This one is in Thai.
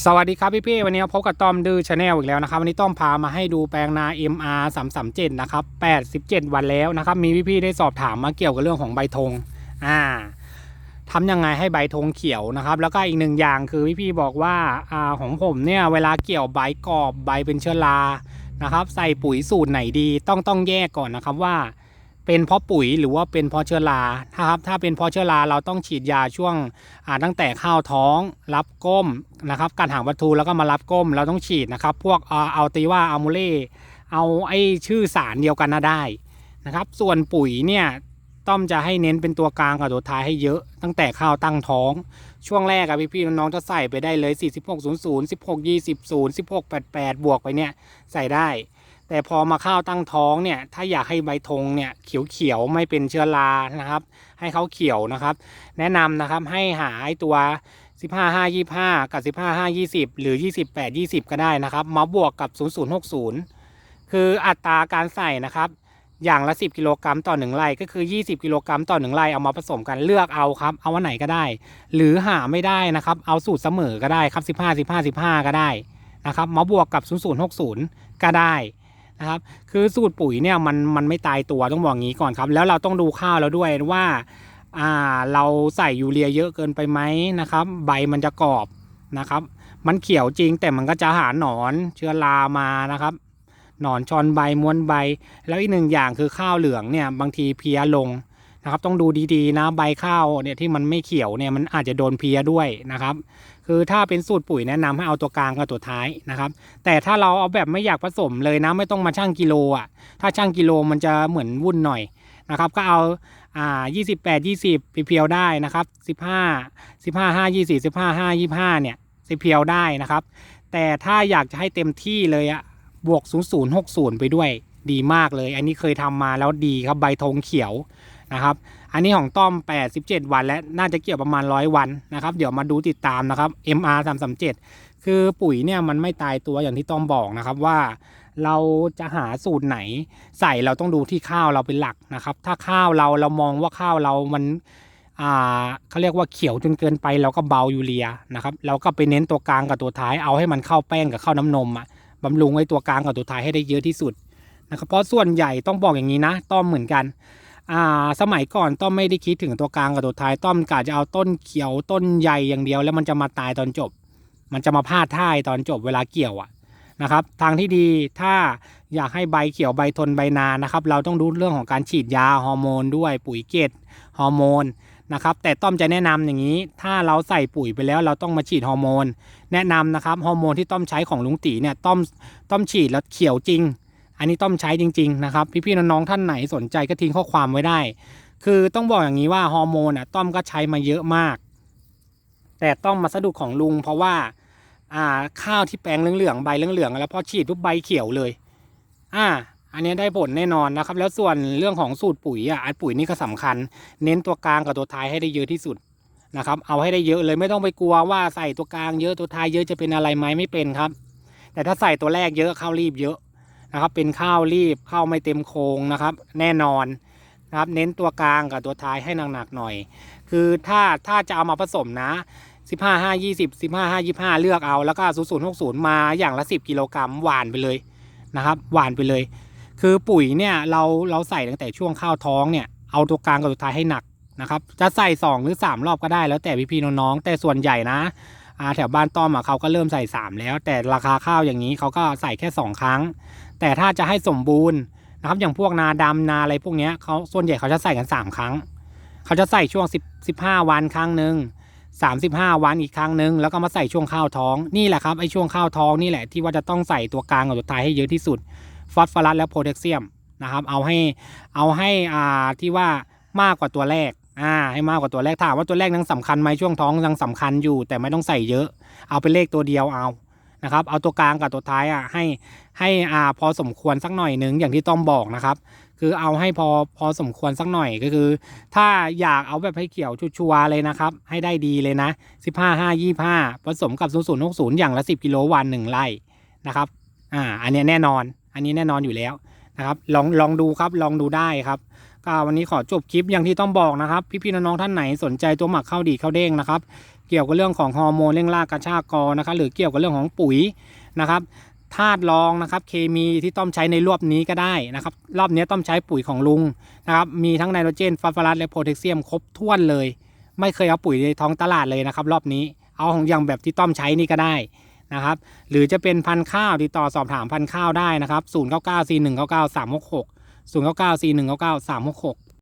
สวัสดีครับพี่พี่วันนี้พบกับต้อมดื้อชาแนลอีกแล้วนะครับ วันนี้ต้อมพามาให้ดูแปลงนา MR 3 3 7นะครับ87 วันแล้วนะครับ มีพี่พี่ได้สอบถามมาเกี่ยวกับเรื่องของใบธงอ่าทำยังไงให้ใบธงเขียวนะครับ แล้วก็อีกหนึ่งอย่างคือพี่พี่บอกว่าอ่าของผมเนี่ยเวลาเกี่ยวใบกรอบใบเป็นเชื้อรานะครับ ใส่ปุ๋ยสูตรไหนดี ต้องต้องแยกก่อนนะครับว่า เป็นเพราะปุ๋ยหรือว่าเป็นเพราะเชื้อรานะครับถ้าเป็นเพราะเชื้อราเราต้องฉีดยาช่วงตั้งแต่ข้าวท้อง รับก้มนะครับการหางวัตถุแล้วก็มารับก้มเราต้องฉีดนะครับ พวกเอาเอาตีว่าอัลมูเล่เอาไอ้ชื่อสารเดียวกันนะได้นะครับ ส่วนปุ๋ยเนี่ยต้อมจะให้เน้นเป็นตัวกลางกับตัวท้ายให้เยอะตั้งแต่ข้าวตั้งท้อง ช่วงแรกอะพี่ๆน้องๆจะใส่ไปได้เลย 4600 16 20 16 88 บวกไปเนี่ยใส่ได้ แต่พอมาข้าวตั้งท้องเนี่ย ถ้าอยากให้ใบธงเนี่ยเขียวๆไม่เป็นเชื้อรานะครับ ให้เขาเขียวนะครับ แนะนำนะครับให้หาไอ้ตัว 15 5 25 กับ 15 5 20 หรือ 28 20 ก็ได้นะครับ มาบวกกับ 0060 คืออัตราการใส่นะครับ อย่างละ 10 กิโลกรัมต่อ 1ไร่ก็คือ 20 กิโลกรัมต่อ 1ไร่เอามาผสมกันเลือกเอาครับ เอาวันไหนก็ได้ หรือหาไม่ได้นะครับ เอาสูตรเสมอก็ได้ครับ 15 15 15 ก็ได้นะครับ มาบวกกับ 0060 ก็ได้ นะครับ คือสูตรปุ๋ยเนี่ยมันมันไม่ตายตัวต้องบอกงี้ก่อนครับ แล้วเราต้องดูข้าวเราด้วยว่าอ่าเราใส่ยูเรียเยอะเกินไปไหมนะครับ ใบมันจะกรอบนะครับ มันเขียวจริงแต่มันก็จะหาหนอนเชื้อรามานะครับหนอนชอนใบม้วนใบ แล้วอีกหนึ่งอย่างคือข้าวเหลืองเนี่ยบางทีเพลียลง นะครับ ต้องดูดีๆนะใบข้าวเนี่ยที่มันไม่เขียวเนี่ยมันอาจจะโดนเพลียด้วยนะครับ คือถ้าเป็นสูตรปุ๋ยแนะนำให้เอาตัวกลางกับตัวท้ายนะครับ แต่ถ้าเราเอาแบบไม่อยากผสมเลยนะไม่ต้องมาชั่งกิโลอะถ้าชั่งกิโลมันจะเหมือนวุ่นหน่อยนะครับ ก็เอาอ่า28 20เพียวๆได้นะครับ 15 15 5 20 15 5 25เนี่ยเพียวได้นะครับ แต่ถ้าอยากจะให้เต็มที่เลยอะบวก 0060 ไปด้วยดีมากเลย อันนี้เคยทำมาแล้วดีครับใบธงเขียว นะครับ อันนี้ของต้อม 87 วันและน่าจะเกี่ยวประมาณ 100 วันนะครับ เดี๋ยวมาดูติดตามนะครับ MR 337คือปุ๋ยเนี่ยมันไม่ตายตัวอย่างที่ต้อมบอกนะครับว่าเราจะหาสูตรไหนใส่เราต้องดูที่ข้าวเราเป็นหลักนะครับ ถ้าข้าวเราเรามองว่าข้าวเรามันเขาเรียกว่าเขียวจนเกินไปเราก็เบายูเรียนะครับเราก็ไปเน้นตัวกลางกับตัวท้ายเอาให้มันเข้าแป้งกับเข้าน้ำนมอะบำรุงไอ้ตัวกลางกับตัวท้ายให้ได้เยอะที่สุดนะครับเพราะส่วนใหญ่ต้องบอกอย่างนี้นะต้อมเหมือนกัน สมัยก่อนต้อมไม่ได้คิดถึงตัวกลางกับตัวท้ายต้อมกะจะเอาต้นเขียวต้นใหญ่อย่างเดียว แล้วมันจะมาตายตอนจบ มันจะมาพลาดท่ายตอนจบเวลาเกี่ยวอะนะครับ ทางที่ดีถ้าอยากให้ใบเขียวใบทนใบนานนะครับ เราต้องดูเรื่องของการฉีดยาฮอร์โมนด้วยปุ๋ยเกตฮอร์โมนนะครับ แต่ต้อมจะแนะนำอย่างนี้ ถ้าเราใส่ปุ๋ยไปแล้วเราต้องมาฉีดฮอร์โมนแนะนำนะครับฮอร์โมนที่ต้อมใช้ของลุงตีเนี่ยต้อมต้อมฉีดแล้วเขียวจริง อันนี้ต้อมใช้จริง ๆ นะครับ พี่ๆน้องๆท่านไหนสนใจก็ทิ้งข้อความไว้ได้ คือต้องบอกอย่างนี้ว่าฮอร์โมนอะต้อมก็ใช้มาเยอะมาก แต่ต้องมาสะดุดของลุง เพราะว่าอ่าข้าวที่แปลงเหลืองๆใบเหลืองๆแล้วพอฉีดปุ๊บใบเขียวเลย อ่า อันนี้ได้ผลแน่นอนนะครับ แล้วส่วนเรื่องของสูตรปุ๋ยอะปุ๋ยนี่ก็สำคัญ เน้นตัวกลางกับตัวท้ายให้ได้เยอะที่สุดนะครับเอาให้ได้เยอะเลยไม่ต้องไปกลัวว่าใส่ตัวกลางเยอะตัวท้ายเยอะจะเป็นอะไรไหมไม่เป็นครับ แต่ถ้าใส่ตัวแรกเยอะข้าวรีบเยอะ นะครับ เป็นข้าวรีบข้าวไม่เต็มโครงนะครับ แน่นอนนะครับ เน้นตัวกลางกับตัวท้ายให้หนักๆหน่อย คือถ้าถ้าจะเอามาผสมนะ 15 5 20 15 5 25 เลือกเอาแล้วก็00 60 มาอย่างละ 10 กิโลกรัมหวานไปเลยนะครับ หวานไปเลย คือปุ๋ยเนี่ยเราเราใส่ตั้งแต่ช่วงข้าวท้องเนี่ยเอาตัวกลางกับตัวท้ายให้หนักนะครับ จะใส่ 2 หรือ 3 รอบก็ได้แล้วแต่พี่ๆน้องๆแต่ส่วนใหญ่นะ แถวบ้านต้อมอะเขาก็เริ่มใส่ 3 แล้ว แต่ราคาข้าวอย่างนี้เขาก็ใส่แค่ 2 ครั้ง แต่ถ้าจะให้สมบูรณ์นะครับอย่างพวกนาดำนาอะไรพวกนี้เขาส่วนใหญ่เขาจะใส่กัน 3 ครั้ง เขาจะใส่ช่วง 10 15 วันครั้งหนึ่ง35 วันอีกครั้งหนึ่งแล้วก็มาใส่ช่วงข้าวท้องนี่แหละครับไอ้ช่วงข้าวท้องนี่แหละที่ว่าจะต้องใส่ตัวกลางกับตัวท้ายให้เยอะที่สุดฟอสฟอรัสและโพแทสเซียมนะครับเอาให้เอาให้อ่าที่ว่ามากกว่าตัวแรก อ่าให้มากกว่าตัวแรกถามว่าตัวแรกยังสำคัญไหมช่วงท้องยังสำคัญอยู่ แต่ไม่ต้องใส่เยอะ เอาเป็นเลขตัวเดียวเอานะครับเอาตัวกลางกับตัวท้ายอะให้ให้อ่าพอสมควรสักหน่อยนึงอย่างที่ต้อมบอกนะครับ คือเอาให้พอพอสมควรสักหน่อยก็คือ ถ้าอยากเอาแบบให้เขียวชัวร์เลยนะครับ ให้ได้ดีเลยนะ 15 5 25 ผสมกับ 0060 อย่างละ 10 กิโลวันหนึ่งไร่นะครับอ่าอันนี้แน่นอนอันนี้แน่นอนอยู่แล้วนะครับลองลองดูครับลองดูได้ครับ ก็วันนี้ขอจบคลิปอย่างที่ต้องบอกนะครับพี่ๆน้องๆท่านไหนสนใจตัวหมักข้าวดีข้าวเด้งนะครับเกี่ยวกับเรื่องของฮอร์โมนเร่งรากกระชากกอนะครับหรือเกี่ยวกับเรื่องของปุ๋ยนะครับธาตุรองนะครับเคมีที่ต้อมใช้ในรอบนี้ก็ได้นะครับรอบนี้ต้อมใช้ปุ๋ยของลุงนะครับมีทั้งไนโตรเจนฟอสฟอรัสและโพแทสเซียมครบถ้วนเลย ไม่เคยเอาปุ๋ยในท้องตลาดเลยนะครับรอบนี้เอาของอย่างแบบที่ต้อมใช้นี่ก็ได้นะครับหรือจะเป็นพันข้าวติดต่อสอบถามพันข้าวได้นะครับ 0 9 9 4 1 9 9 3 6 6 0 9 9 4 1 9 9 3 6 6